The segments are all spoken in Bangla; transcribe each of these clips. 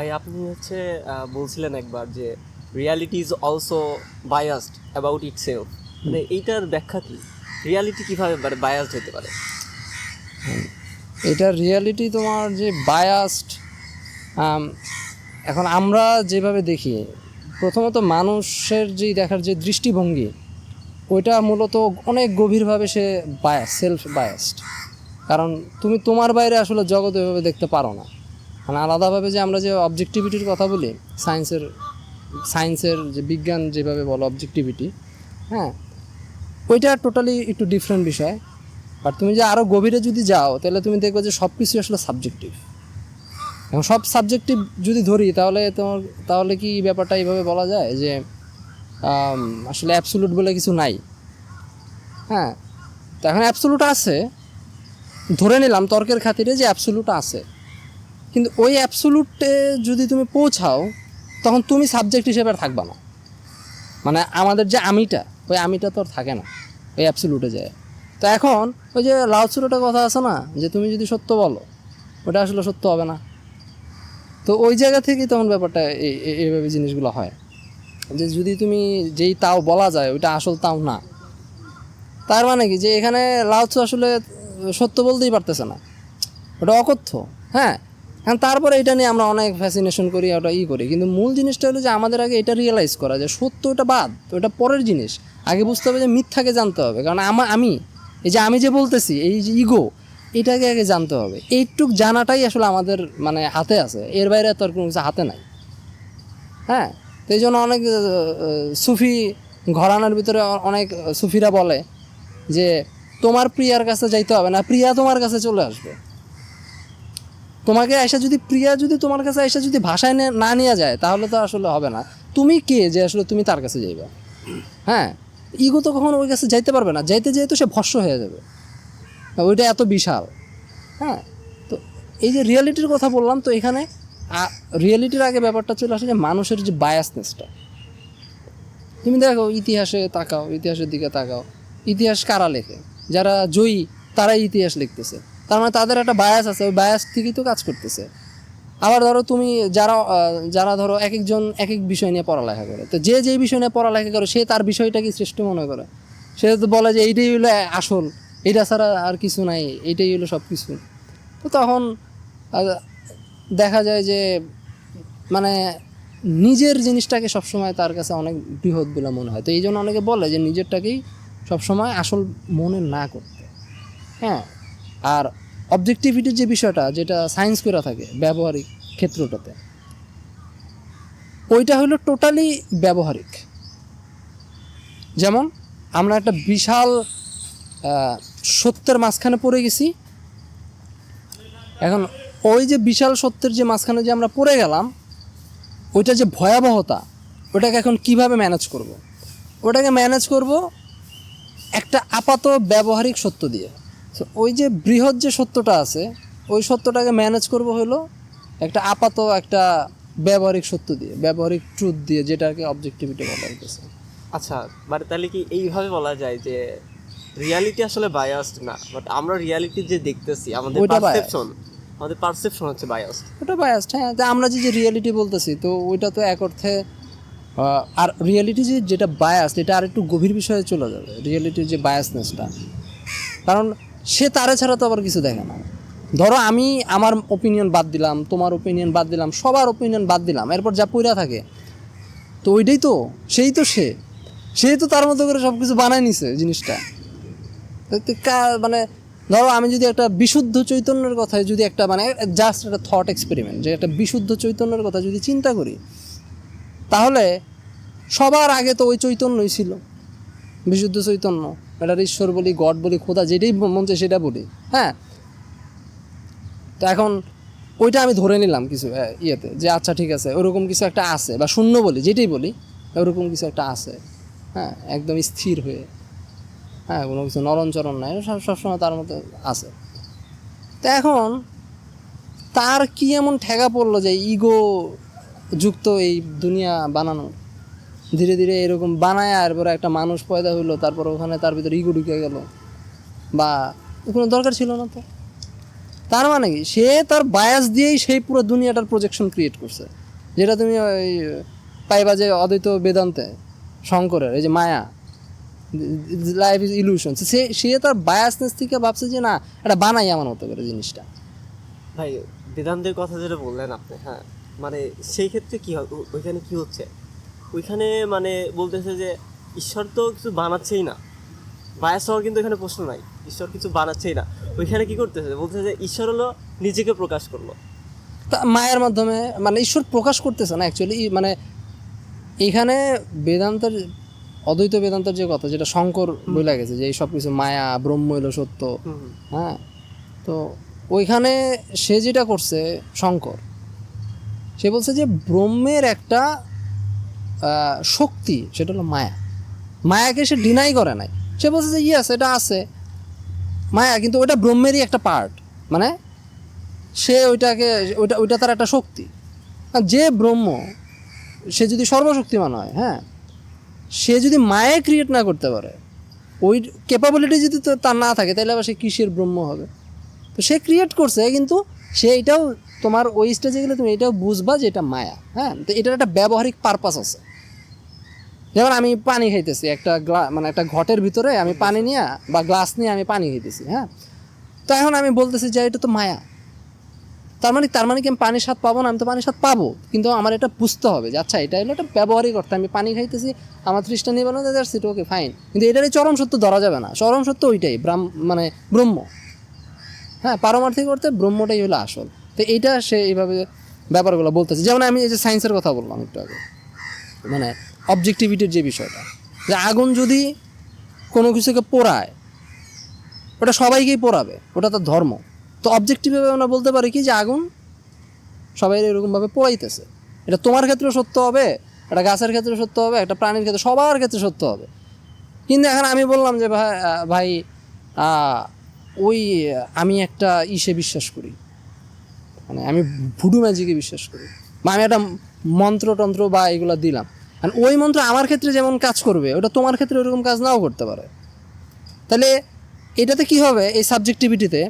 ভাই আপনি হচ্ছে বলছিলেন একবার যে reality is also biased about itself মানে এইটার ব্যাখ্যা কী? রিয়ালিটি কীভাবে বায়াসড হতে পারে? এটা রিয়ালিটি তোমার যে বায়াসড এখন আমরা যেভাবে দেখি প্রথমত মানুষের যে দেখার যে দৃষ্টিভঙ্গি ওইটা মূলত অনেক গভীরভাবে সে বায়াস সেলফ বায়াসড কারণ তুমি তোমার বাইরে আসলে জগৎ ওইভাবে দেখতে পারো না। মানে আলাদাভাবে যে আমরা যে অবজেক্টিভিটির কথা বলি সায়েন্সের সায়েন্সের যে বিজ্ঞান যেভাবে বলো অবজেক্টিভিটি হ্যাঁ ওইটা টোটালি একটু ডিফারেন্ট বিষয়। আর তুমি যে আরও গভীরে যদি যাও, তাহলে তুমি দেখবে যে সব কিছুই আসলে সাবজেক্টিভ এখন সব সাবজেক্টিভ যদি ধরি, তাহলে তোমার, তাহলে কি ব্যাপারটা এইভাবে বলা যায় যে আসলে অ্যাবসোলুট বলে কিছু নাই। হ্যাঁ তো এখন অ্যাবসোলুট আছে। ধরে নিলাম তর্কের খাতিরে যে অ্যাবসোলুট আছে। কিন্তু ওই অ্যাবসোলুটে যদি তুমি পৌঁছাও, তখন তুমি সাবজেক্ট হিসেবে আর থাকবা না। মানে আমাদের যে আমিটা, ওই আমিটা তো আর থাকে না, ওই অ্যাবসোলুটে যায় তো এখন ওই যে লাউচুর একটা কথা আছে না, যে তুমি যদি সত্য বলো, ওটা আসলে সত্য হবে না। তো ওই জায়গা থেকেই তখন ব্যাপারটা এই- এই- এইভাবে জিনিসগুলো হয়। যে যদি তুমি যেই তাও বলা যায়, ওইটা আসল তাও না। তার মানে কি? যে এখানে লাউচু আসলে সত্য বলতেই পারতেছে না। ওটা অকথ্য হ্যাঁ? এখন তারপরে এটা নিয়ে আমরা অনেক ফ্যাসিনেশন করি, ওটা ই করি। কিন্তু মূল জিনিসটা হলো যে আমাদের আগে এটা রিয়েলাইজ করা যে সত্য ওটা বাদ, ওটা পরের জিনিস। আগে বুঝতে হবে যে মিথ্যাকে জানতে হবে। কারণ আমা আমি, এই যে আমি যে বলতেছি, এই যে ইগো এটাকে আগে জানতে হবে। এইটুক জানাটাই আসলে আমাদের মানে হাতে আছে। এর বাইরে তো আর কোনো কিছু হাতে নাই। হ্যাঁ? তো এই জন্য অনেক সুফি ঘরানার ভিতরে অনেক সুফিরা বলে যে, তোমার প্রিয়ার কাছে যাইতে হবে না, প্রিয়া তোমার কাছে চলে আসবে। তোমাকে এসে যদি, প্রিয়া যদি তোমার কাছে এসে যদি ভাষায় না নিয়ে যায়, তাহলে তো আসলে হবে না। তুমি কে যে আসলে তুমি তার কাছে যাইবে? হ্যাঁ? ইগো তো কখনো ওই কাছে যাইতে পারবে না। যাইতে যেহেতু সে ভস্য হয়ে যাবে। ওইটা এত বিশাল। হ্যাঁ? তো এই যে রিয়েলিটির কথা বললাম, তো এখানে রিয়েলিটির আগে ব্যাপারটা চলে আসে যে মানুষের যে বায়াসনেসটা তুমি দেখো, ইতিহাসে তাকাও, ইতিহাসের দিকে তাকাও। ইতিহাস কারা লেখে? যারা জয়ী, তারাই ইতিহাস লিখতেছে। তার মানে তাদের একটা বায়াস আছে, ওই বায়াস থেকেই তো কাজ করতেছে। আবার ধরো তুমি যারা যারা ধরো এক একজন এক এক বিষয় নিয়ে পড়ালেখা করে, তো যে যেই বিষয় নিয়ে পড়ালেখা করে, সে তার বিষয়টাকে শ্রেষ্ঠ মনে করে। সে তো বলে যে এইটাই হলো আসল, এইটা ছাড়া আর কিছু নাই, এইটাই হলো সব কিছু তো তখন দেখা যায় যে মানে নিজের জিনিসটাকে সবসময় তার কাছে অনেক বৃহৎ বলে মনে হয়। তো এই জন্য অনেকে বলে যে নিজেরটাকেই সবসময় আসল মনে না করতে। হ্যাঁ? আর অবজেক্টিভিটির যে বিষয়টা, যেটা সায়েন্স করে থাকে ব্যবহারিক ক্ষেত্রটাতে, ওইটা হলো টোটালি ব্যবহারিক। যেমন, আমরা একটা বিশাল সত্যের মাঝখানে পড়ে গেছি। এখন ওই যে বিশাল সত্যের যে মাঝখানে যে আমরা পড়ে গেলাম, ওইটা যে ভয়াবহতা, ওটাকে এখন কীভাবে ম্যানেজ করব। ওটাকে ম্যানেজ করব একটা আপাত ব্যবহারিক সত্য দিয়ে। তো ওই যে বৃহৎ যে সত্যটা আছে ওই সত্যটাকে ম্যানেজ করব হলো একটা আপাত একটা ব্যবহারিক সত্য দিয়ে ব্যবহারিক ট্রুথ দিয়ে যেটাকে অবজেক্টিভিটি বলা হইতেছে। আচ্ছা মানে তাহলে কি এইভাবে বলা যায় যে রিয়ালিটি আসলে বায়াসড না বাট আমরা রিয়ালিটি যে দেখতেছি আমাদের। পারসেপশন আমাদের পারসেপশন হচ্ছে বায়াসড ওটা বায়াসড হ্যাঁ তা আমরা যে যে রিয়েলিটি বলতেছি তো ওইটা তো এক অর্থে আর রিয়েলিটি যে যেটা বায়াস এটা আর একটু গভীর বিষয়ে চলে যাবে রিয়ালিটির যে বায়াসনেসটা কারণ সে তারে ছাড়া তো আবার কিছু দেখে না। ধরো আমি আমার ওপিনিয়ন বাদ দিলাম, তোমার ওপিনিয়ন বাদ দিলাম, সবার ওপিনিয়ন বাদ দিলাম, এরপর যা পইরা থাকে। তো ওইটাই তো, সেই তো সে। সেই তো তার মতো করে সব কিছু বানায় নিছে জিনিসটা। মানে ধরো আমি যদি একটা বিশুদ্ধ চৈতন্যের কথায় যদি একটা মানে জাস্ট একটা থট এক্সপেরিমেন্ট যে একটা বিশুদ্ধ চৈতন্যের কথা যদি চিন্তা করি, তাহলে সবার আগে তো ওই চৈতন্যই ছিল। বিশুদ্ধ চৈতন্য। এটা ঈশ্বর বলি, গড বলি, খোদা যেটাই মন চায় সেটা বলি। হ্যাঁ? তো এখন ওইটা আমি ধরে নিলাম কিছু ইয়েতে, যে আচ্ছা ঠিক আছে, ওরকম কিছু একটা আছে, বা শূন্য বলি, যেটাই বলি, ওরকম কিছু একটা আছে হ্যাঁ একদম স্থির হয়ে। হ্যাঁ কোনো কিছু নরমচরণ নাই, সব- সবসময় তার মধ্যে আছে। তো এখন তার কি এমন ঠেকা পড়ল যে ইগো যুক্ত এই দুনিয়া বানানো? ধীরে ধীরে এরকম বানায় আর পরে একটা মানুষ পয়দা হইল, তারপর ওখানে তার ভিতরে ইগো ঢুকে গেল। বা, কোনো দরকার ছিল না তো? তার মানে কি? সে তার বায়াস দিয়েই সেই পুরো দুনিয়াটার প্রজেকশন ক্রিয়েট করছে। যেটা তুমি ওই পাইবা যে অদ্বৈত বেদান্তে, শঙ্করের, এই যে মায়া লাইফ ইজ ইলিউশন সে সে তার বায়াসনেস থেকে ভাবছে যে না, এটা বানাই আমার মতো করে জিনিসটা। ভাই, বেদান্তের কথা যেটা বললেন আপনি হ্যাঁ মানে সেই ক্ষেত্রে কি হয়? ওইখানে কি হচ্ছে? ওইখানে মানে বলতেছে যে ঈশ্বর তো কিছু বানাচ্ছেই না। বায়াস হওয়ার কিন্তু এখানে প্রশ্ন নাই। ঈশ্বর কিছু বানাচ্ছেই না। ওইখানে কি করতেছে? বলতেছে যে ঈশ্বর হলো নিজেকে প্রকাশ করল। তা মায়ের মাধ্যমে মানে ঈশ্বর প্রকাশ করতেছে না অ্যাকচুয়ালি মানে এখানে বেদান্তের অদ্বৈত বেদান্তের যে কথা যেটা শঙ্কর বলে গেছে যে এই সব কিছু মায়া ব্রহ্ম হলো সত্য। হ্যাঁ? তো ওইখানে সে যেটা করছে শঙ্কর সে বলছে যে ব্রহ্মের একটা শক্তি, সেটা হলো মায়া। মায়াকে সে ডিনাই করে নাই। সে বলছে যে ইয়েস এটা আছে। মায়া, কিন্তু ওটা ব্রহ্মেরই একটা পার্ট মানে সে ওইটাকে, ওইটা ওইটা তার একটা শক্তি। যে ব্রহ্ম, সে যদি সর্বশক্তিমান হয় হ্যাঁ সে যদি মায়ে ক্রিয়েট না করতে পারে, ওই ক্যাপাবিলিটি যদি তার না থাকে, তাহলে আবার সে কিসের ব্রহ্ম হবে? তো সে ক্রিয়েট করছে, কিন্তু সে এটাও, তোমার ওই স্টেজে গেলে তুমি এটাও বুঝবা যে এটা মায়া হ্যাঁ? তো এটার একটা ব্যবহারিক পারপাস আছে। যেমন আমি পানি খাইতেছি, একটা মানে একটা ঘটের ভিতরে আমি পানি নিয়ে বা গ্লাস নিয়ে আমি পানি খাইতেছি হ্যাঁ? তো এখন আমি বলতেছি যে এটা তো মায়া। তার মানে তার মানে কি আমি পানির স্বাদ পাবো না? আমি তো পানির স্বাদ পাবো। কিন্তু আমার এটা বুঝতে হবে যে আচ্ছা এটা হলো একটা ব্যবহারিক অর্থ আমি পানি খাইতেছি, আমার তৃষ্ণা নিবে না দ্যাটস ইট ওকে ফাইন কিন্তু এটারই চরম সত্য ধরা যাবে না। চরম সত্য ওইটাই, ব্রাহ্ম মানে ব্রহ্ম। হ্যাঁ পারমার্থিক অর্থে ব্রহ্মটাই হলো আসল। তো এইটা সে এইভাবে ব্যাপারগুলো বলতেছে। যেমন আমি এই যে সায়েন্সের কথা বললাম একটু আগে। মানে অবজেক্টিভিটির যে বিষয়টা, যে আগুন যদি কোনো কিছুকে পোড়ায়, ওটা সবাইকেই পোড়াবে, ওটা তার ধর্ম। তো অবজেক্টিভভাবে আমরা বলতে পারি কি যে আগুন সবাই এরকমভাবে পোড়াইতেছে। এটা তোমার ক্ষেত্রেও সত্য হবে একটা গাছের ক্ষেত্রে সত্য হবে, একটা প্রাণীর ক্ষেত্রে, সবার ক্ষেত্রে সত্য হবে। কিন্তু এখন আমি বললাম যে ভাই ভাই ওই, আমি একটা ইসে বিশ্বাস করি। মানে আমি ভুডু ম্যাজিকে বিশ্বাস করি। বা আমি একটা মন্ত্রতন্ত্র বা এগুলো দিলাম। আর ওই মন্ত্র আমার ক্ষেত্রে যেমন কাজ করবে, ওটা তোমার ক্ষেত্রে ওরকম কাজ নাও করতে পারে। তাহলে এটাতে কি হবে, এই সাবজেক্টিভিটিতে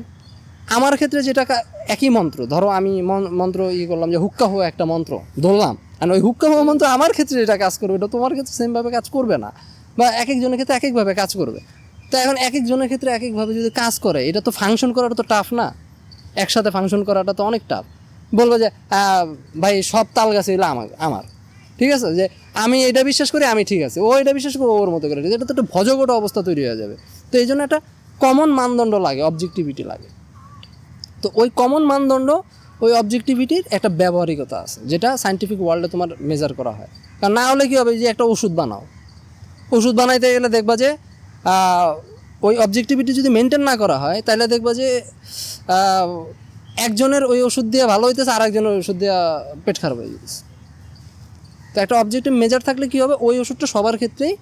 আমার ক্ষেত্রে যেটা একই মন্ত্র, ধরো আমি মন- মন্ত্র ই করলাম যে হুক্কা হো একটা মন্ত্র, ধরলাম। আর ওই হুক্কা হো মন্ত্র আমার ক্ষেত্রে যেটা কাজ করবে, ওটা তোমার ক্ষেত্রে সেমভাবে কাজ করবে না। বা এক একজনের ক্ষেত্রে এক একভাবে কাজ করবে। তো এখন এক একজনের ক্ষেত্রে এক একভাবে যদি কাজ করে, এটা তো ফাংশন করাটা তো টাফ না। একসাথে ফাংশন করাটা তো অনেক টাফ বলব যে ভাই সব তাল গাছ আমার আমার। ঠিক আছে? যে আমি এটা বিশ্বাস করি, আমি ঠিক আছে। ও এটা বিশ্বাস করে ওর মতো করে। এটা তো একটা ভজগট অবস্থা তৈরি হয়ে যাবে। তো এই জন্য একটা কমন মানদণ্ড লাগে অবজেক্টিভিটি লাগে। তো ওই কমন মানদণ্ড, ওই অবজেক্টিভিটির একটা ব্যবহারিকতা আছে, যেটা সাইন্টিফিক ওয়ার্ল্ডে তোমার মেজার করা হয়। কারণ না হলে কী হবে? যে একটা ওষুধ বানাও। ওষুধ বানাইতে গেলে দেখবা যে ওই অবজেক্টিভিটি যদি মেনটেন না করা হয়, তাহলে দেখবা যে একজনের ওই ওষুধ দিয়ে ভালো হইতেছে আর একজনের ওষুধ দিয়ে পেট খারাপ হয়ে যেতেছে তো একটা অবজেক্টিভ মেজার থাকলে কি হবে? ওই ওষুধটা সবার ক্ষেত্রেই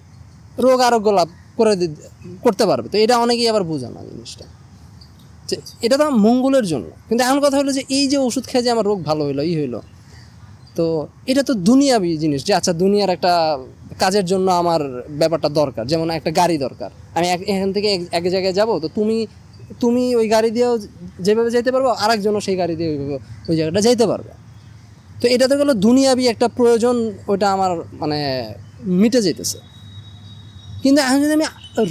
রোগ আরোগ্য লাভ করে করতে পারবে। তো এটা অনেকেই আবার বোঝে না জিনিসটা। যে এটা তো মঙ্গলের জন্য। কিন্তু এমন কথা হলো যে এই যে ওষুধ খেয়ে যে আমার রোগ ভালো হইল, ই হইল, তো এটা তো দুনিয়াবি জিনিস যে আচ্ছা দুনিয়ার একটা কাজের জন্য আমার ব্যাপারটা দরকার। যেমন একটা গাড়ি দরকার। আমি এখান থেকে এক- জায়গায় যাব, তো তুমি তুমি ওই গাড়ি দিয়েও যেভাবে যেতে পারব, আরেকজনও সেই গাড়ি দিয়ে ওই জায়গাটা যেতে পারবে। তো এটাতে গেলো দুনিয়াবি একটা প্রয়োজন ওটা আমার মানে মিটে যেতেছে কিন্তু এখন যদি আমি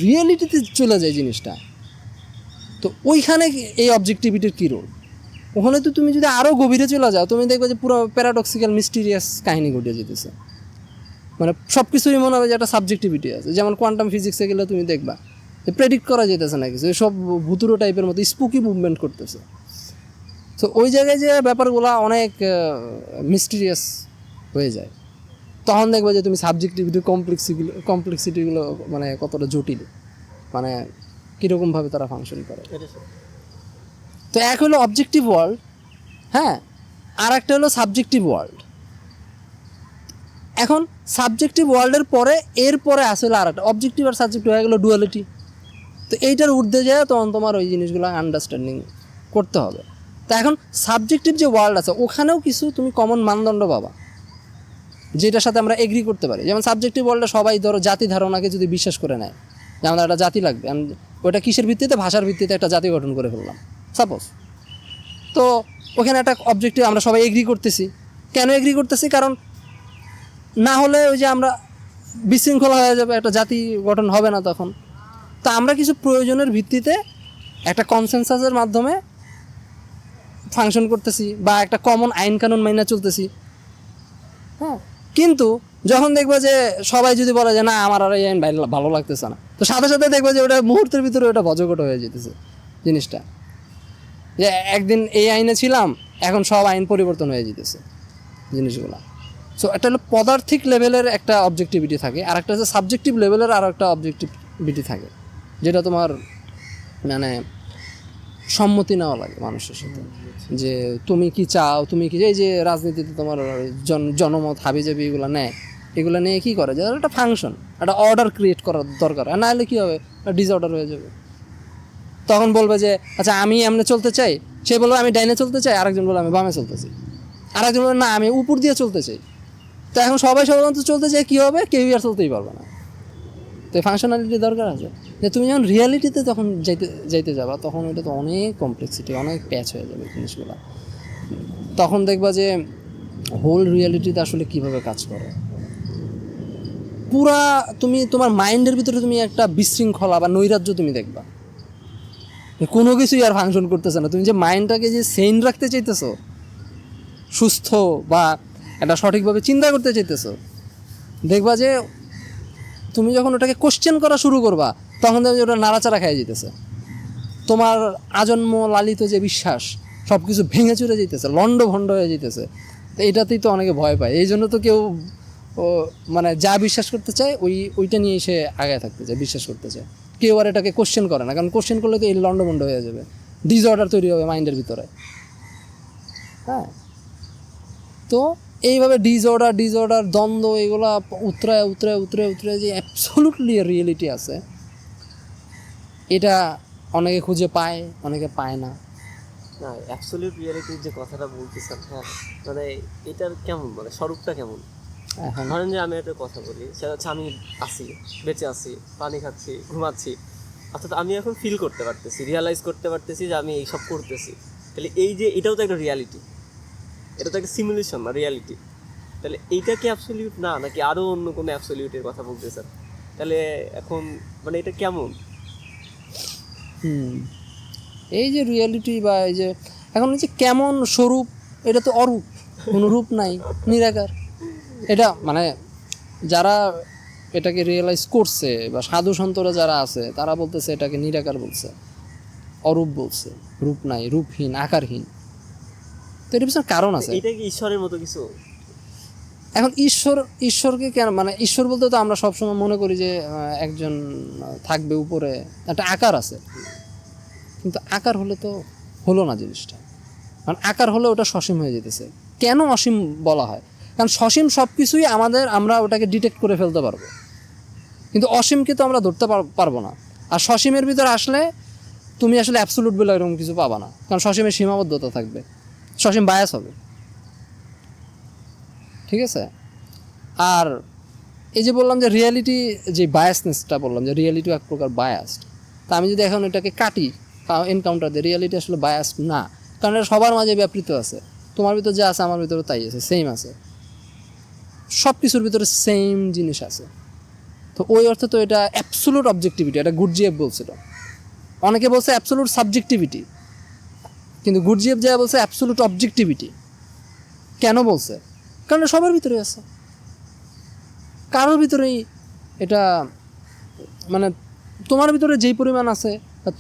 রিয়েলিটিতে চলে যাই জিনিসটা, তো ওইখানে এই অবজেক্টিভিটির কী রোল ওখানে তো তুমি যদি আরও গভীরে চলে যাও, তুমি দেখবে যে পুরো প্যারাডক্সিক্যাল মিস্টিরিয়াস কাহিনী ঘটে যেতেছে মানে সব কিছুই মনে হবে যে একটা সাবজেক্টিভিটি আছে। যেমন কোয়ান্টাম ফিজিক্সে গেলে তুমি দেখবা প্রেডিক্ট করা যেতেছে না কিছু সব ভুতুরো টাইপের মতো স্পুকি মুভমেন্ট করতেছে। তো ওই জায়গায় যে ব্যাপারগুলো অনেক মিস্টিরিয়াস হয়ে যায়। তখন দেখবে যে তুমি সাবজেক্টিভিটি কমপ্লেক্সিগুলো কমপ্লেক্সিটিগুলো মানে কতটা জটিল। মানে কীরকমভাবে তারা ফাংশন করে। তো এক হলো অবজেক্টিভ ওয়ার্ল্ড হ্যাঁ? আর একটা হলো সাবজেক্টিভ ওয়ার্ল্ড এখন সাবজেক্টিভ ওয়ার্ল্ডের পরে এর পরে আসলে আর একটা অবজেক্টিভ আর সাবজেক্টিভ হয়ে গেলো ডুয়ালিটি তো এইটার ঊর্ধ্বে যায় তখন তোমার ওই জিনিসগুলো আন্ডারস্ট্যান্ডিং করতে হবে। তো এখন সাবজেক্টিভ যে ওয়ার্ল্ড আছে, ওখানেও কিছু তুমি কমন মানদণ্ড পাবা, যেটার সাথে আমরা এগ্রি করতে পারি। যেমন সাবজেক্টিভ ওয়ার্ল্ডে সবাই ধরো জাতি ধারণাকে যদি বিশ্বাস করে নেয় যে আমাদের একটা জাতি লাগবে ওটা কিসের ভিত্তিতে? ভাষার ভিত্তিতে একটা জাতি গঠন করে ফেললাম সাপোজ তো ওখানে একটা অবজেক্টিভ আমরা সবাই এগ্রি করতেছি। কেন এগ্রি করতেছি? কারণ না হলে ওই যে আমরা বিশৃঙ্খলা হয়ে যাবে, একটা জাতি গঠন হবে না তখন। তা আমরা কিছু প্রয়োজনের ভিত্তিতে একটা কনসেনসাসের মাধ্যমে ফাংশন করতেছি বা একটা কমন আইন কানুন মাইনা চলতেছি। হ্যাঁ। কিন্তু যখন দেখব যে সবাই যদি বলে যে না আমার আর এই আইন ভালো- লাগতেছে না তো সাথে সাথে দেখব যে ওটা মুহূর্তের ভিতরে ওটা বজকট হয়ে যেতেছে জিনিসটা। যে একদিন এই আইনে ছিলাম এখন সব আইন পরিবর্তন হয়ে যেতেছে জিনিসগুলো। সো একটা হলো পদার্থিক লেভেলের একটা অবজেক্টিভিটি থাকে আর একটা হচ্ছে সাবজেক্টিভ লেভেলের আর একটা অবজেক্টিভিটি থাকে যেটা তোমার মানে সম্মতি নেওয়া লাগে মানুষের সাথে। যে তুমি কি চাও, তুমি কি, এই যে রাজনীতিতে তোমার জন, জনমত, হাবিজাবি এগুলো নেয়, এগুলো নিয়ে কী করে? যে একটা ফাংশন একটা অর্ডার ক্রিয়েট করার দরকার। আর নাহলে কী হবে? ডিসঅর্ডার হয়ে যাবে। তখন বলবে যে আচ্ছা আমি এমনি চলতে চাই। সে বলবে, আমি ডাইনে চলতে চাই। আরেকজন বলবে, আমি বামে চলতে চাই। আরেকজন বলবে, না, আমি উপর দিয়ে চলতে চাই। তো এখন সবাই সাধারণত চলতে চাই কী হবে? কেউই আর চলতেই পারবে না। তো ফাংশনালিটি দরকার আছে। যে তুমি যখন রিয়ালিটিতে তখন যাইতে যাইতে যাবা, তখন ওটা তো অনেক কমপ্লেক্সিটি অনেক প্যাচ হয়ে যাবে জিনিসগুলো। তখন দেখবা যে হোল রিয়ালিটিতে আসলে কীভাবে কাজ করে। পুরা তুমি, তোমার মাইন্ডের ভিতরে তুমি একটা বিশৃঙ্খলা বা নৈরাজ্য তুমি দেখবা। কোনো কিছুই আর ফাংশন করতেছে না। তুমি যে মাইন্ডটাকে যে সেন রাখতে চাইতেছো, সুস্থ বা একটা সঠিকভাবে চিন্তা করতে চাইতেছো, দেখবা যে তুমি যখন ওটাকে কোশ্চেন করা শুরু করবা, তখন যে ওটা নাড়াচাড়া খেয়ে যেতেছে। তোমার আজন্ম লালিত যে বিশ্বাস সব কিছু ভেঙে চুরে যেতেছে লন্ড ভণ্ড হয়ে যেতেছে। তো এটাতেই তো অনেকে ভয় পায়। এই জন্য তো কেউ, ও মানে যা বিশ্বাস করতে চায়, ওই, ওইটা নিয়ে সে আগায় থাকতে চায়, বিশ্বাস করতে চায়। কেউ আর এটাকে কোশ্চেন করে না, কারণ কোশ্চেন করলে তো এই লন্ডভন্ড হয়ে যাবে। ডিসঅর্ডার তৈরি হবে মাইন্ডের ভিতরে। হ্যাঁ? তো এইভাবে ডিসঅর্ডার ডিসঅর্ডার দ্বন্দ্ব এগুলা উতরায় উতরায় উতরায় উতরায় যে অ্যাবসলুটলি রিয়েলিটি আছে। এটা অনেকে খুঁজে পায় অনেকে পায় না। না অ্যাবসলিউট রিয়ালিটির যে কথাটা বলতেছেন হ্যাঁ মানে এটার কেমন মানে স্বরূপটা কেমন? এখন ধরেন যে আমি একটা কথা বলি সেটা হচ্ছে আমি আছি বেঁচে আছি পানি খাচ্ছি ঘুমাচ্ছি অর্থাৎ আমি এখন ফিল করতে পারতেছি রিয়ালাইজ করতে পারতেছি যে আমি এইসব করতেছি। তাহলে এই যে এটাও তো একটা রিয়ালিটি এটা তো একটা সিমুলেশন না রিয়ালিটি তাহলে এইটা কি অ্যাবসলিউট না, নাকি আরও অন্য কোনো অ্যাবসলিউটের কথা বলতেছেন তাহলে এখন মানে এটা কেমন? হুম। এই যে রিয়ালিটি বা এই যে, এখন যে কেমন স্বরূপ, এটা তো অরূপ কোনো রূপ নাই, নিরাকার। এটা মানে যারা এটাকে রিয়েলাইজ করছে বা সাধু সন্তরা যারা আছে, তারা বলতেছে এটাকে নিরাকার বলছে, অরূপ বলছে, রূপ নাই, রূপহীন, আকারহীন। তো এটার পিছনে কারণ আছে। এটা কি ঈশ্বরের মতো কিছু? এখন ঈশ্বর ঈশ্বরকে কেন মানে ঈশ্বর বলতে তো আমরা সবসময় মনে করি যে একজন থাকবে উপরে। একটা আকার আছে। কিন্তু আকার হলে তো হলো না জিনিসটা। কারণ আকার হলে ওটা সসীম হয়ে যেতেছে। কেন অসীম বলা হয়? কারণ সসীম সব কিছুই আমাদের আমরা ওটাকে ডিটেক্ট করে ফেলতে পারব। কিন্তু অসীমকে তো আমরা ধরতে পার- পারব না। আর সসীমের ভিতরে আসলে তুমি আসলে অ্যাবসোলুট বলে এরকম কিছু পাবা না। কারণ সসীমের সীমাবদ্ধতা থাকবে। সসীম বায়াস হবে। ঠিক আছে? আর এই যে বললাম যে রিয়ালিটি যে বায়াসনেসটা বললাম, যে রিয়ালিটি এক প্রকার বায়াসড তা আমি যদি এখন এটাকে কাটি এনকাউন্টার দিই রিয়ালিটি আসলে বায়াসড না, কারণ এটা সবার মাঝে ব্যাপৃত আছে। তোমার ভিতরে যা আছে, আমার ভিতরে তাই আছে সেম আছে। সব কিছুর ভিতরে সেম জিনিস আছে। তো ওই অর্থে তো এটা অ্যাবসোলুট অবজেক্টিভিটি এটা গুডজিএফ বলছিল। অনেকে বলছে অ্যাবসোলুট সাবজেক্টিভিটি কিন্তু গুডজিএফ যা বলছে অ্যাবসোলুট অবজেক্টিভিটি কেন বলছে? কারণ সবার ভিতরে আছে। কারোর ভিতরেই এটা মানে তোমার ভিতরে যেই পরিমাণ আছে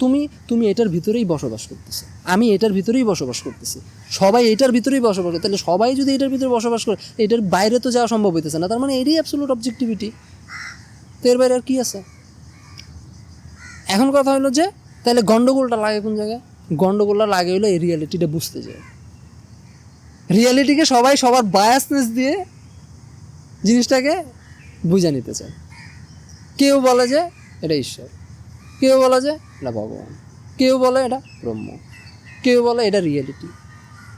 তুমি তুমি এটার ভিতরেই বসবাস করতেছো। আমি এটার ভিতরেই বসবাস করতেছি। সবাই এটার ভিতরেই বসবাস করে। তাহলে সবাই যদি এটার ভিতরে বসবাস করে, এটার বাইরে তো যাওয়া সম্ভব হইতেছে না। তার মানে এটাই অ্যাবসোলুট অবজেক্টিভিটি তো এর বাইরে আর কি আছে? এখন কথা হলো যে, তাহলে গন্ডগোলটা লাগে কোন জায়গায়? গন্ডগোলটা লাগে হলো এই রিয়ালিটিটা বুঝতে যায় রিয়ালিটিকে সবাই সবার বায়াসনেস দিয়ে জিনিসটাকে বুঝে নিতে চায়। কেউ বলে যে এটা ঈশ্বর, কেউ বলে যে এটা ভগবান, কেউ বলে এটা ব্রহ্ম, কেউ বলে এটা রিয়েলিটি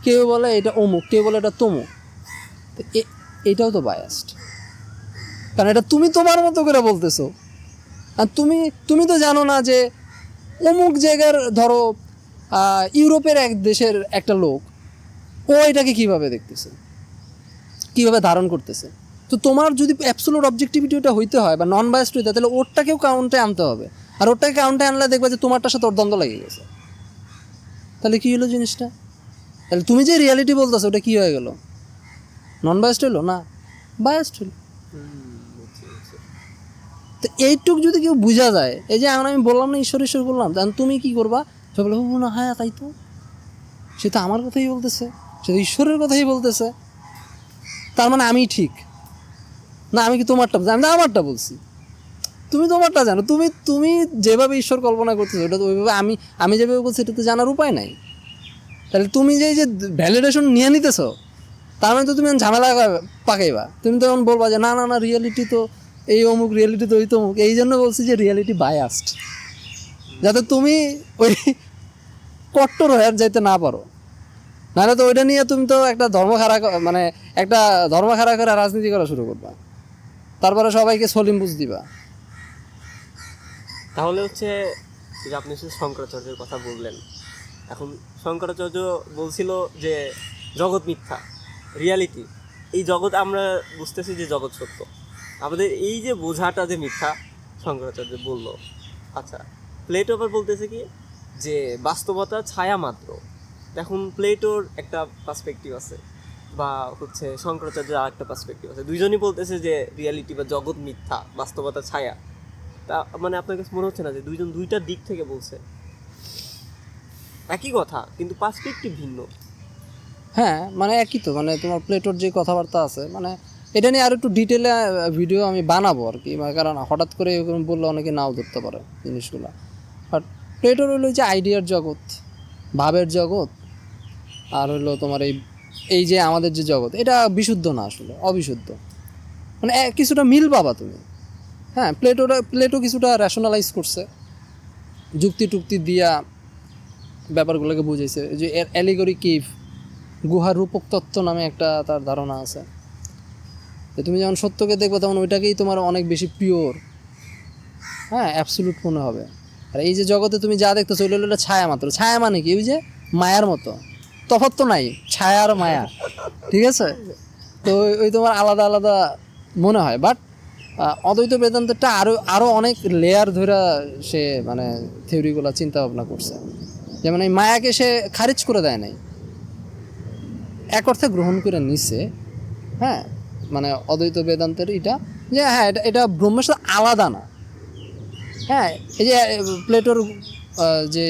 কেউ বলে এটা অমুক, কেউ বলে এটা তমুক। তো এটাও তো বায়াসড কারণ এটা তুমি তোমার মতো করে বলতেছো। আর তুমি তুমি তো জানো না যে অমুক জায়গার ধরো ইউরোপের এক দেশের একটা লোক, ও এটাকে কীভাবে দেখতেছে? কীভাবে ধারণ করতেছে? তো তোমার যদি অ্যাবসোলুট অবজেক্টিভিটি ওটা হইতে হয় বা নন বায়াসড হইতে হয়, তাহলে ওরটাকেও কাউন্টে আনতে হবে। আর ওরটাকে কাউন্টে আনলে দেখবে যে তোমারটার সাথে ওর দ্বন্দ্ব লেগে গেছে। তাহলে কী হলো জিনিসটা? তাহলে তুমি যে রিয়ালিটি বলতেছো, ওটা কী হয়ে গেল? নন বায়াসড হলো? না বায়াসড হলো। তো এইটুক যদি কেউ বোঝা যায়, এই যে আমি বললাম না ঈশ্বর ঈশ্বর বললাম তখন তুমি কি করবা? সে বলে না হ্যাঁ তাই তো। সে তো আমার কথাই বলতেছে, সে তো ঈশ্বরের কথাই বলতেছে। তার মানে আমি ঠিক। না, আমি কি তোমারটা আমি না আমারটা বলছি। তুমি তোমারটা জানো। তুমি তুমি যেভাবে ঈশ্বর কল্পনা করতেছো, ওটা তো ওইভাবে আমি আমি যেভাবে বলছি, এটা তো জানার উপায় নাই। তাহলে তুমি যে যে ভ্যালিডেশন নিয়ে নিতেছো, তার মানে তো তুমি ঝামেলা পাকাইবা। তুমি তো তখন বলবা যে, না না না রিয়েলিটি তো এই অমুক রিয়েলিটি তো ওই তো অমুক এই জন্য বলছি যে রিয়েলিটি বায়াস্ট যাতে তুমি ওই কট্টর হয়ে যাইতে না পারো। নাহলে তো ওইটা নিয়ে তুমি তো একটা ধর্ম খাড়া মানে একটা ধর্ম খাড়া করে রাজনীতি করা শুরু করবা। তারপরে সবাইকে সলিম বুঝ দিবা। তাহলে হচ্ছে যে আপনি শুধু শঙ্করাচার্যের কথা বললেন। এখন শঙ্করাচার্য বলছিল যে জগৎ মিথ্যা, রিয়ালিটি। এই জগৎ আমরা বুঝতেছি যে জগৎ সত্য। আমাদের এই যে বোঝাটা যে মিথ্যা, শঙ্করাচার্য বলল। আচ্ছা প্লেটো আবার বলতেছে কি? যে বাস্তবতা ছায়া মাত্র। এখন প্লেটোর একটা পার্সপেক্টিভ আছে, বা হচ্ছে শঙ্করাচার্যের আর একটা পার্সপেক্টিভ আছে। দুইজনই বলতেছে যে রিয়ালিটি বা জগৎ মিথ্যা, বাস্তবতা ছায়া। তা মানে আপনার কাছে মনে হচ্ছে না যে দুইজন দুইটা দিক থেকে বলছে? একই কথা, কিন্তু পার্সপেক্টিভ ভিন্ন। হ্যাঁ মানে একই তো মানে তোমার প্লেটোর যে কথাবার্তা আছে মানে এটা নিয়ে আর একটু ডিটেলে ভিডিও আমি বানাবো আর কি। মানে কারণ হঠাৎ করে এরকম বললে অনেকে নাও ধরতে পারে জিনিসগুলো। বাট প্লেটোর হলো যে আইডিয়ার জগৎ, ভাবের জগৎ, আর হলো তোমার এই এই যে আমাদের যে জগৎ, এটা বিশুদ্ধ না আসলে, অবিশুদ্ধ। মানে কিছুটা মিল পাবা তুমি। হ্যাঁ প্লেটোটা প্লেটো কিছুটা রেশনালাইজ করছে। যুক্তি টুক্তি দিয়া ব্যাপারগুলোকে বুঝাইছে যে এর অ্যালিগরি কিভ গুহার রূপক তত্ত্ব নামে একটা তার ধারণা আছে। তো তুমি যখন সত্যকে দেখবে, তখন ওইটাকেই তোমার অনেক বেশি পিওর হ্যাঁ অ্যাবসলুট মনে হবে। আর এই যে জগতে তুমি যা দেখতেছো ওইগুলো হলো ছায়া মাত্র। ছায়া মানে কি? ওই যে মায়ার মতো। তফাৎ তো নাই, ছায়া আর মায়া। ঠিক আছে? তো ওই- তোমার আলাদা আলাদা মনে হয়। বাট অদ্বৈত বেদান্তটা আরও আরও অনেক লেয়ার ধরে সে মানে থিওরিগুলো চিন্তা ভাবনা করছে। যেমন এই মায়াকে সে খারিজ করে দেয় নাই। এক অর্থে গ্রহণ করে নিছে। হ্যাঁ? মানে অদ্বৈত বেদান্তের এটা। যে হ্যাঁ এটা এটা ব্রহ্মের সাথে আলাদা না। হ্যাঁ এই যে প্লেটোর যে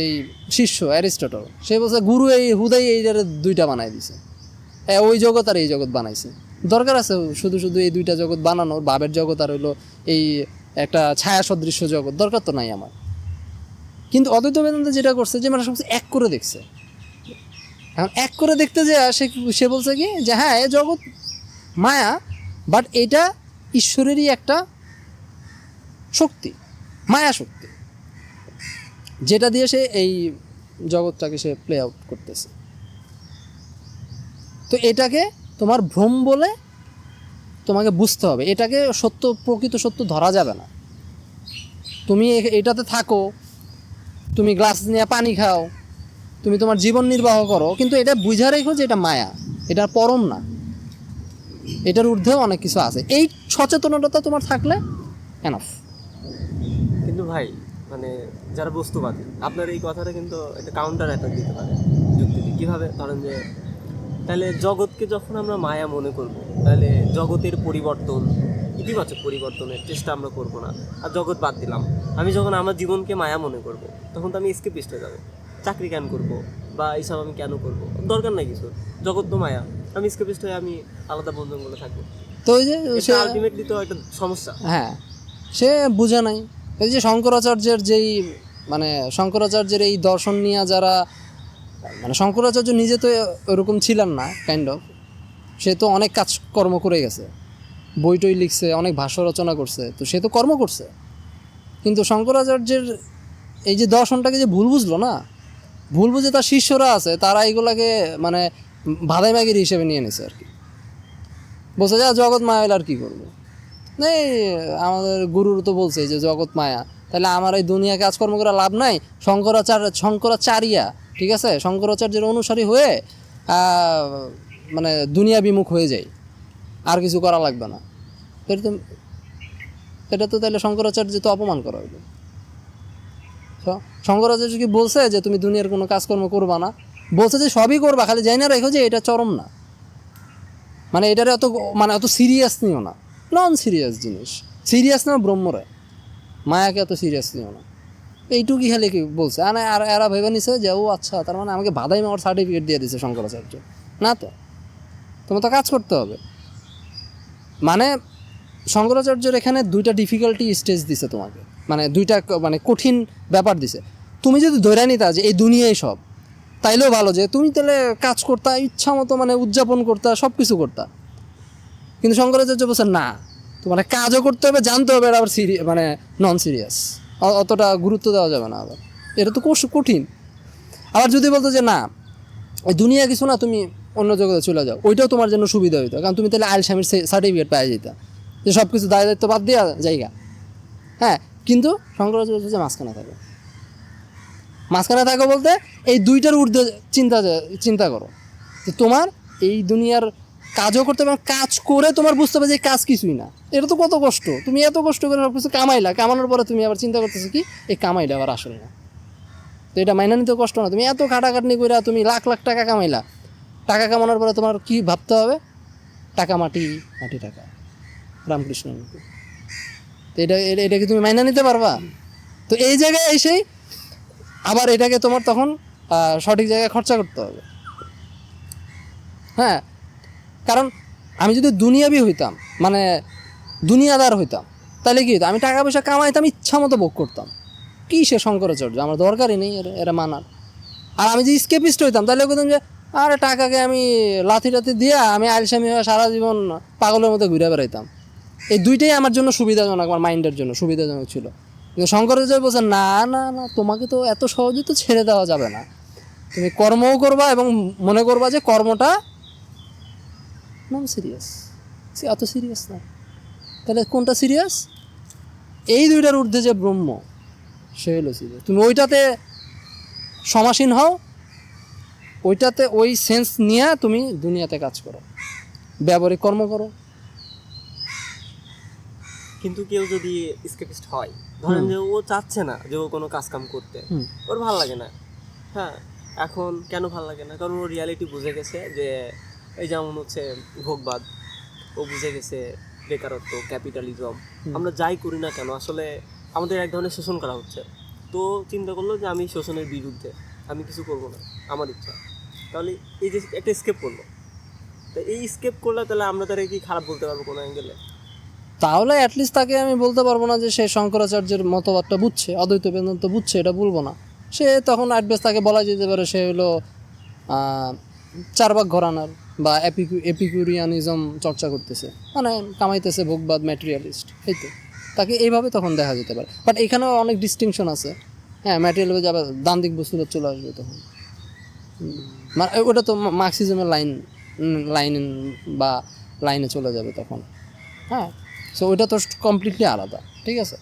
শিষ্য অ্যারিস্টটল, সে বলছে, গুরু এই হুদাই এই দুইটা বানাই দিছে। হ্যাঁ ওই জগৎ আর এই জগৎ বানাইছে। দরকার আছে শুধু শুধু এই দুইটা জগৎ বানানোর, ভাবের জগৎ আর হইল এই একটা ছায়া সদৃশ্য জগৎ, দরকার তো নাই আমার। কিন্তু অদ্বৈত বেদান্ত যেটা করছে, যে মানে সবকিছু এক করে দেখছে। এখন এক করে দেখতে যে সে সে বলছে কি, যে হ্যাঁ এ জগৎ মায়া বাট এটা ঈশ্বরেরই একটা শক্তি। মায়া শক্তি যেটা দিয়ে সে এই জগৎটাকে সে প্লে আউট করতেছে। তো এটাকে তোমার ভ্রম বলে তোমাকে বুঝতে হবে। এটাকে সত্য, প্রকৃত সত্য ধরা যাবে না। তুমি এটাতে থাকো, তুমি গ্লাস নিয়ে পানি খাও, তুমি তোমার জীবন নির্বাহ করো। কিন্তু এটা বুঝা রেখো যে এটা মায়া, এটা পরম না। এটার ঊর্ধ্বেও অনেক কিছু আছে। এই সচেতনতা তোমার থাকলে এনাফ ভাই মানে যারা বস্তুবাদী আপনার এই কথাটা কিন্তু একটা কাউন্টার অ্যাটাক দিতে পারে যুক্তিতে। কীভাবে? ধরেন যে তাহলে জগৎকে যখন আমরা মায়া মনে করব তাহলে জগতের পরিবর্তন ইতিবাচক পরিবর্তনের চেষ্টা আমরা করব না। আর জগৎ বাদ দিলাম। আমি যখন আমার জীবনকে মায়া মনে করব তখন তো আমি স্কেপিস্ট হয়ে যাব। চাকরি কেন করব? বা এইসব আমি কেন করব? দরকার নাই কিছু। জগৎ তো মায়া। আমি স্কেপিস্ট হয়ে আমি আলাদা বন্ধনগুলো থাকব। তো ওই যে সে আলটিমেটলি তো একটা সমস্যা। হ্যাঁ সে বুঝে নাই। এই যে শঙ্করাচার্যের যেই মানে শঙ্করাচার্যের এই দর্শন নিয়ে যারা মানে শঙ্করাচার্য নিজে তো ওরকম ছিলেন না কাইন্ড অফ সে তো অনেক কাজকর্ম করে গেছে। বই টই লিখছে, অনেক ভাষ্য রচনা করছে, তো সে তো কর্ম করছে। কিন্তু শঙ্করাচার্যের এই যে দর্শনটাকে যে ভুল বুঝলো না, ভুল বুঝে তার শিষ্যরা আছে, তারা এগুলাকে মানে ভাদাই মাগির হিসেবে নিয়ে নিছে আর কি। বলছে, যা, জগৎ মায়া হইলে আর কী করব? এই আমাদের গুরুর তো বলছে যে জগৎ মায়া। তাহলে আমার এই দুনিয়া কাজকর্ম করে লাভ নাই? শঙ্করাচার্য, শঙ্করাচার্যা, ঠিক আছে? শঙ্করাচার্যের অনুসারী হয়ে মানে দুনিয়া বিমুখ হয়ে যায় আর কিছু করা লাগবে না। এটা তো তাহলে শঙ্করাচার্য তো অপমান করা শ- শঙ্করাচার্য কি বলছে যে তুমি দুনিয়ার কোনো কাজকর্ম করবা না? বলছে যে সবই করবা, খালি যাই না রেখো যে এটা চরম না। মানে এটার অত মানে অত সিরিয়াস নিও না। নন সিরিয়াস জিনিস। সিরিয়াস না ব্রহ্মরে মায়াকে এত সিরিয়াস নিও না। এইটুকুই খালি কি বলছে। আর আর এরা ভেবে নিছে যে, ও আচ্ছা তার মানে আমাকে বাধাই মাওয়ার সার্টিফিকেট দিয়ে দিছে শঙ্করাচার্য। না তো। তোমার তো কাজ করতে হবে। মানে শঙ্করাচার্যের এখানে দুইটা ডিফিকাল্টি স্টেজ দিছে তোমাকে। মানে দুইটা মানে কঠিন ব্যাপার দিছে। তুমি যদি ধরে নিতা যে এই দুনিয়ায় সব, তাইলেও ভালো যে তুমি তাহলে কাজ করতা ইচ্ছা মতো মানে উদযাপন করতা সব কিছু করতা। কিন্তু শঙ্করাচার্য বলছে না, তোমার কাজও করতে হবে, জানতে হবে আবার সিরি মানে নন সিরিয়াস অতটা গুরুত্ব দেওয়া যাবে না আবার। এটা তো কঠিন। আবার যদি বলতো যে, না ওই দুনিয়া কিছু না, তুমি অন্য জগতে চলে যাও। ওইটাও তোমার জন্য সুবিধা হইতো, কারণ তুমি তাহলে আইল স্বামীর সার্টিফিকেট পেয়ে যেতা যে সব কিছু দায় দায়িত্ব বাদ দেওয়া জায়গা হ্যাঁ কিন্তু শঙ্করাচার্য যে মাঝখানে থাকে। মাঝখানে থাকো বলতে, এই দুইটার ঊর্ধ্বে চিন্তা চিন্তা করো। যে তোমার এই দুনিয়ার কাজও করতে পারো, কাজ করে তোমার বুঝতে হবে যে কাজ কিছুই না। এটা তো কত কষ্ট। তুমি এত কষ্ট করে সব কিছু কামাইলা, কামানোর পরে তুমি আবার চিন্তা করতেছো কি, এই কামাইলা আবার আসলে না। তো এটা মাইনা নিতে কষ্ট না। তুমি এত খাটাখাটনি করে তুমি লাখ লাখ টাকা কামাইলা, টাকা কামানোর পরে তোমার কি ভাবতে হবে? টাকা, মাটি মাটি, টাকা। রামকৃষ্ণ তো এটা, এটা- কি তুমি মাইনা নিতে পারবা? তো এই জায়গায় এসেই আবার এটাকে তোমার তখন সঠিক জায়গায় খরচা করতে হবে। হ্যাঁ কারণ আমি যদি দুনিয়াবি হইতাম মানে দুনিয়াদার হইতাম, তাহলে কি হতো আমি টাকা পয়সা কামাইতাম, ইচ্ছা মতো ভোগ করতাম। কী সে শঙ্করাচার্য? আমার দরকারই নেই, এরা মানার। আর আমি যে স্কেপিস্ট হইতাম, তাহলে বলতাম যে, আরে টাকাকে আমি লাথি টাথি দিয়ে আমি আলসামি হয়ে সারা জীবন পাগলের মতো ঘুরে বেড়াইতাম। এই দুইটাই আমার জন্য সুবিধাজনক, আমার মাইন্ডের জন্য সুবিধাজনক ছিল। কিন্তু শঙ্করাচার্য বলছে, না না না, তোমাকে তো এত সহজে তো ছেড়ে দেওয়া যাবে না। তুমি কর্মও করবা এবং মনে করবা যে কর্মটা নন সিরিয়াস সে এত সিরিয়াস না। তাহলে কোনটা সিরিয়াস এই দুইটার ঊর্ধ্বে যে ব্রহ্ম সে হলো সিরিয়াস তুমি ওইটাতে সমাসীন হও ওইটাতে ওই সেন্স নিয়ে তুমি দুনিয়াতে কাজ করো। ব্যবহারিক কর্ম করো। কিন্তু কেউ যদি স্কেপিস্ট হয় ধরেন যে ও চাচ্ছে না যে ও কোনো কাজ কাম করতে ওর ভালো লাগে না। হ্যাঁ এখন কেন ভালো লাগে না? কারণ ও রিয়ালিটি বুঝে গেছে যে এই যেমন হচ্ছে ভোগবাদ ও বুঝে গেছে বেকারত্ব ক্যাপিটালিজম আমরা যাই করি না কেন? আসলে আমাদের এক ধরনের শোষণ করা হচ্ছে। তো চিন্তা করল যে আমি শোষণের বিরুদ্ধে আমি কিছু করব না আমার ইচ্ছা। তাহলে এই যে একটা স্কেপ করল। তো এই স্কেপ করলে তাহলে আমরা তারা কি খারাপ বলতে পারব কোনো অ্যাঙ্গেলে তাহলে অ্যাটলিস্ট তাকে আমি বলতে পারব না যে সে শঙ্করাচার্যের মতবাদটা বুঝছে অদ্বৈত বেদান্ত বুঝছে এটা বলব না। সে তখন অ্যাডবেস তাকে বলা যেতে পারে সে হলো আহ, চারবাক ঘরানার। বা এপিকু, এপিকুরিয়ানিজম চর্চা করতেছে। মানে কামাইতেছে ভোগবাদ ম্যাটেরিয়ালিস্ট এই তো। তাকে এইভাবে তখন দেখা যেতে পারে। বাট এখানেও অনেক ডিস্টিংশন আছে। হ্যাঁ ম্যাটেরিয়াল যাবে দান্দিক বস্তুটা চলে আসবে তখন। মানে ওটা তো মার্কসিজমের লাইন লাইন বা লাইনে চলে যাবে তখন। হ্যাঁ সো ওইটা তো কমপ্লিটলি আলাদা, ঠিক আছে?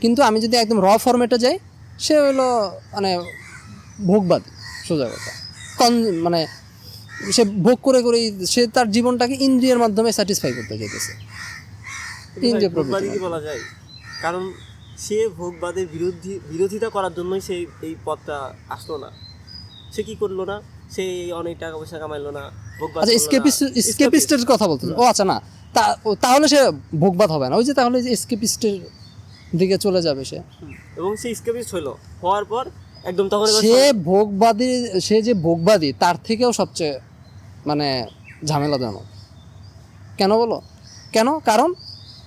কিন্তু আমি যদি একদম র ফরম্যাটে যাই, সে হলো মানে ভোগবাদ সোজা কথা। কন মানে সে ভোগ করে করেই সে তার জীবনটাকে ইন্দ্রিয়ের মাধ্যমে স্যাটিসফাই করতে যেতেছে ইন্দ্রিয় প্রবৃত্তি। বলা যায়? কারণ সে ভোগবাদের বিরোধী বিরোধিতা করার জন্যই সেই এই পথটা আসলো না। সে কি করল না? সে অনেক টাকা পয়সা কামাইলো না আচ্ছা স্কেপিস্ট স্কেপিস্টের কথা বলতে ও আচ্ছা না। তাহলে সে ভোগবাদ হবে না। ওই যে তাহলে যে স্কেপিস্টের দিকে চলে যাবে সে। এবং সে স্কেপিস্ট হইল। হওয়ার পর একদম তখন সে ভোগবাদী সে যে ভোগবাদী তার থেকেও সবচেয়ে মানে ঝামেলাজনক। কেন বলো? কেন? কারণ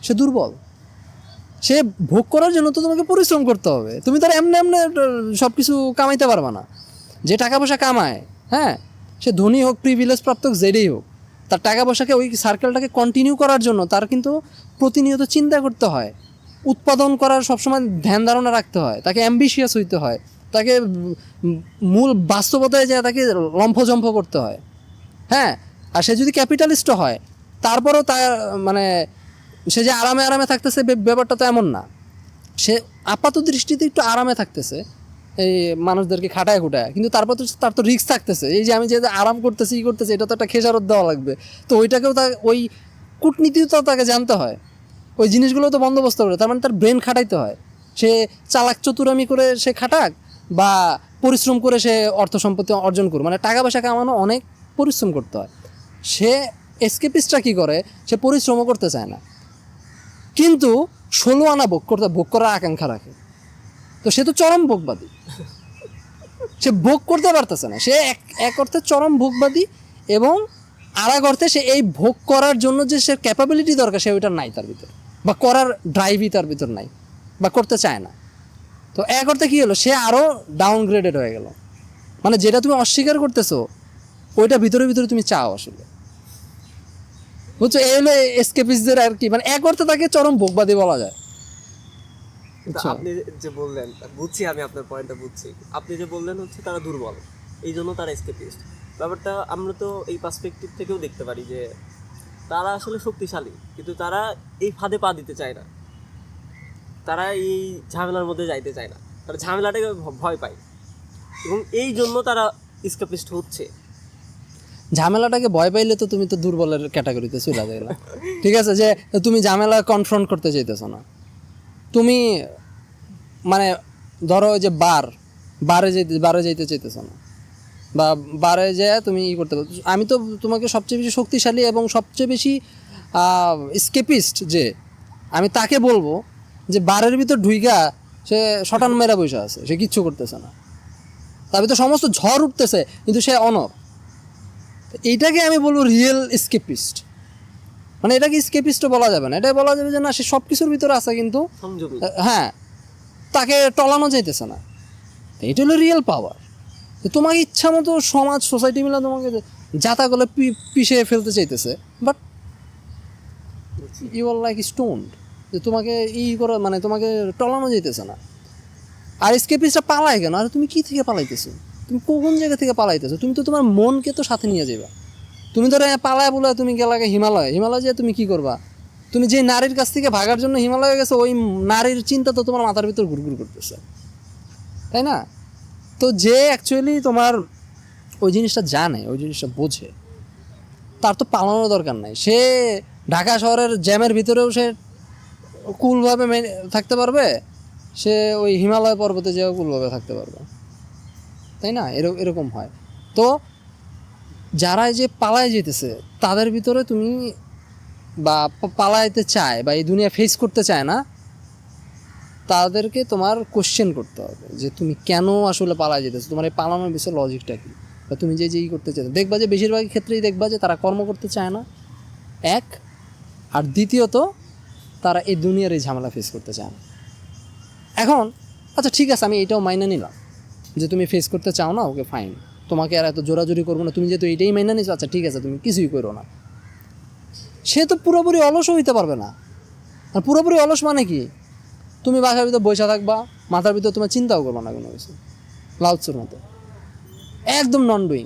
সে দুর্বল। সে ভোগ করার জন্য তো তোমাকে পরিশ্রম করতে হবে। তুমি তার এমনি এমনি সব কিছু কামাইতে পারবে না। যে টাকা পয়সা কামায় হ্যাঁ? সে ধনী হোক প্রিভিলেজ প্রাপ্ত হোক যেটাই হোক তার টাকা পয়সাকে ওই সার্কেলটাকে কন্টিনিউ করার জন্য তার কিন্তু প্রতিনিয়ত চিন্তা করতে হয়। উৎপাদন করার সবসময় ধ্যান ধারণা রাখতে হয়। তাকে অ্যাম্বিশিয়াস হইতে হয়। তাকে মূল বাস্তবতায় যায় তাকে লম্ফজম্ফ করতে হয়। হ্যাঁ? আর সে যদি ক্যাপিটালিস্ট হয়, তারপরও তার মানে সে যে আরামে আরামে থাকতেছে ব্যাপারটা তো এমন না। সে আপাত দৃষ্টিতে একটু আরামে থাকতেছে, এই মানুষদেরকে খাটায় খুটায়। কিন্তু তারপর তো তার তো রিস্ক থাকতেছে। এই যে আমি যে আরাম করতেছি, ই করতেছি, এটা তো একটা খেসারত দেওয়া লাগবে। তো ওইটাকেও তা, ওই কূটনীতিও তো তাকে জানতে হয়। ওই জিনিসগুলো তো বন্দোবস্ত করে, তার মানে তার ব্রেন খাটাইতে হয়। সে চালাক চতুরামি করে সে খাটাক বা পরিশ্রম করে সে অর্থ সম্পত্তি অর্জন করুক। মানে টাকা পয়সা কামানো অনেক পরিশ্রম করতে হয়। সে এসকেপিস্টটা কী করে? সে পরিশ্রমও করতে চায় না। কিন্তু ষোলো আনা ভোগ করতে ভোগ করার আকাঙ্ক্ষা রাখে। তো সে তো চরম ভোগবাদী। সে ভোগ করতে পারতেছে না। সে এক এক অর্থে চরম ভোগবাদী এবং আর এক অর্থে সে এই ভোগ করার জন্য যে সে ক্যাপাবিলিটি দরকার, সে ওইটার নাই তার ভিতর। বা করার ড্রাইভই তার ভিতর নাই। বা করতে চায় না। তো এক অর্থে কী হলো? সে আরও ডাউনগ্রেডেড হয়ে গেল। মানে যেটা তুমি অস্বীকার করতেছো ওইটা ভিতরে ভিতরে তুমি চাও আসলে। বুঝছ? এই হলো এসকেপিসদের আর কি। মানে এক অর্থে তাকে চরম ভোগবাদী বলা যায়। আপনি যে বললেন বুঝছি আমি আপনার পয়েন্টটা বুঝছি। আপনি যে বললেন হচ্ছে তারা দুর্বল। এই জন্য তারা এসকেপিস্ট ব্যাপারটা আমরা তো এই পার্সপেক্টিভ থেকেও দেখতে পারি যে তারা আসলে শক্তিশালী। কিন্তু তারা এই ফাঁদে পা দিতে চায় না। তারা এই ঝামেলার মধ্যে যাইতে চায় না। তারা ঝামেলাটাকে ভয় পায়। এবং এই জন্য তারা এসকেপিস্ট হচ্ছে। ঝামেলাটাকে ভয় পাইলে তো তুমি তো দুর্বলের ক্যাটাগরিতে চলে গেলা ঠিক আছে যে তুমি ঝামেলা কনফ্রন্ট করতে চাইতেছো না। তুমি মানে ধরো ওই যে বার বারে যেতে বারে যেতে চাইতেছো না। বা বারে যেয়ে তুমি ই করতে পারো। আমি তো তোমাকে সবচেয়ে বেশি শক্তিশালী এবং সবচেয়ে বেশি স্কেপিস্ট যে আমি তাকে বলব যে বারের ভিতর ঢুইকা সে শটান মেরা বসে আছে সে কিচ্ছু করতেছে না। তার ভিতর সমস্ত ঝড় উঠতেছে কিন্তু সে অনর। এইটাকে আমি বলব রিয়েল স্কেপিস্ট মানে এটাকে স্কেপিস্টও বলা যাবে না। এটা বলা যাবে যে না সে সব কিছুর ভিতরে আছে কিন্তু হ্যাঁ তাকে টলানো যাইতেছে না। এটা হলো রিয়েল পাওয়ার তোমাকে ইচ্ছা মতো সমাজ সোসাইটি মিলে তোমাকে যাতা গলে পিছিয়ে ফেলতে চাইতেছে but you are like stone যে তোমাকে ই করে মানে তোমাকে টলানো যাইতেছে না। আর স্কেপিসটা পালায় কেন? আর তুমি কি থেকে পালাইতেছো? তুমি কোন জায়গা থেকে পালাইতেছো? তুমি তো তোমার মনকে তো সাথে নিয়ে যাবা তুমি ধরো পালায় বলে তুমি গেলাকে হিমালয়। হিমালয় যেয়ে তুমি কি করবা? তুমি যে নারীর কাছ থেকে ভাগার জন্য হিমালয়ে গেছো, ওই নারীর চিন্তা তো তোমার মাথার ভিতর ঘুরঘুর করতেছে। তাই না? তো যে অ্যাকচুয়ালি তোমার ওই জিনিসটা জানে, ওই জিনিসটা বোঝে, তার তো পালানোর দরকার নাই। সে ঢাকা শহরের জ্যামের ভিতরেও সে কুলভাবে থাকতে পারবে, সে ওই হিমালয় পর্বতে যেও কুলভাবে থাকতে পারবে। তাই না? এরকম হয়। তো যারা যে পালায় যেতেছে, তাদের ভিতরে তুমি বা পালাইতে চায় বা এই দুনিয়া ফেস করতে চায় না, তাদেরকে তোমার কোশ্চেন করতে হবে যে তুমি কেন আসলে পালায় যেতেছো? তোমার এই পালানোর বিষয়ে লজিকটা কি? বা তুমি যে যেই করতে চাই দেখবা যে বেশিরভাগ ক্ষেত্রেই দেখবা যে তারা কর্ম করতে চায় না। এক, আর দ্বিতীয়ত তারা এই দুনিয়ার এই ঝামেলা ফেস করতে চায় না। এখন আচ্ছা ঠিক আছে, আমি এটাও মাইনে নিলাম। যে তুমি ফেস করতে চাও না, ওকে ফাইন তোমাকে আর এত জোরাজুরি করব না। তুমি যেহেতু এইটাই মাইনে নিছো আচ্ছা ঠিক আছে, তুমি কিছুই করো না। সে তো পুরোপুরি অলসও হইতে পারবে না। আর পুরোপুরি অলস মানে কি? তুমি বাসার ভিতর বসে থাকবা, মাথার ভিতর তোমার চিন্তাও করব না কোনো কিছু। লাউচুর মতো। একদম নন ডুইং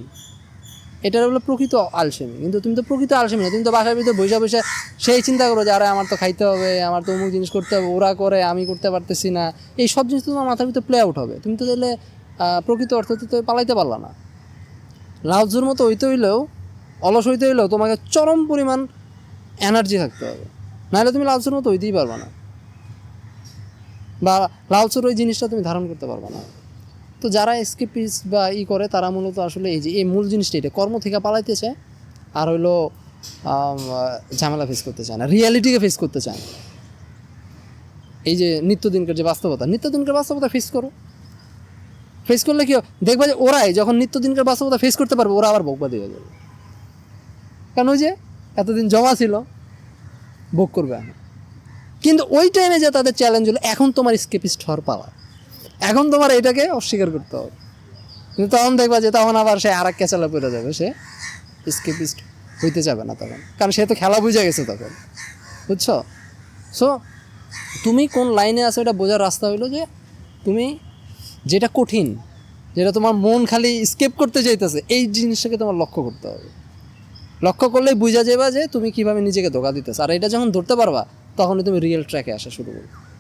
এটা হলো প্রকৃত আলসেমি। কিন্তু তুমি তো প্রকৃত আলসেমি না, তুমি তো বাসার ভিতরে বসে বসে সেই চিন্তা করো যে, আরে, আমার তো খাইতে হবে, আমার তো অমুক জিনিস করতে হবে, ওরা করে, আমি করতে পারতেছি না। এই সব জিনিস তোমার মাথার ভিতরে প্লে আউট হবে। তুমি তো তাহলে প্রকৃত অর্থে তো পালাইতে পারলা না। লাউজুর মতো হইতে হইলেও, অলস হইতে হইলেও তোমাকে চরম পরিমাণ এনার্জি থাকতে হবে। নাহলে তুমি লাউজুর মতো হইতেই পারবে না। বা লাউচুর ওই জিনিসটা তুমি ধারণ করতে পারবে না। তো যারা এসকেপিস বা ই করে, তারা মূলত আসলে এই যে, এই মূল জিনিসটা এটা, কর্ম থেকে পালাইতে চায় আর হইল ঝামেলা ফেস করতে চায় না রিয়ালিটিকে ফেস করতে চায় না। এই যে নিত্যদিনকার যে বাস্তবতা, নিত্যদিনকার বাস্তবতা ফেস করো। ফেস করলে কি? দেখবা যে ওরাই যখন নিত্যদিনকার বাস্তবতা ফেস করতে পারবে, ওরা আবার বকবাদি হয়ে যাবে। কেন ওই যে, এতদিন জমা ছিল ভোগ করবে কিন্তু ওই টাইমে যে তাদের চ্যালেঞ্জ হলো, এখন তোমার স্কেপিস্ট হওয়ার পাওয়া এখন তোমার এটাকে অস্বীকার করতে হবে। কিন্তু তখন দেখবা যে তখন আবার সে আর এক ক্যাচালা পড়ে যাবে, সে স্কেপিস্ট হইতে যাবে না তখন। কারণ সে তো খেলা বুঝে গেছে তখন। বুঝছ? সো তুমি কোন লাইনে আছো এটা বোঝার রাস্তা হইল যে তুমি যেটা কঠিন, যেটা তোমার মন খালি স্কেপ করতে চাইতেছে, এই জিনিসটাকে তোমার লক্ষ্য করতে হবে। লক্ষ্য করলেই বুঝা যাবে যে তুমি কীভাবে নিজেকে ধোকা দিতেছ। আর এটা যখন ধরতে পারবা, তখনই তুমি রিয়েল ট্র্যাকে আসা শুরু করবে।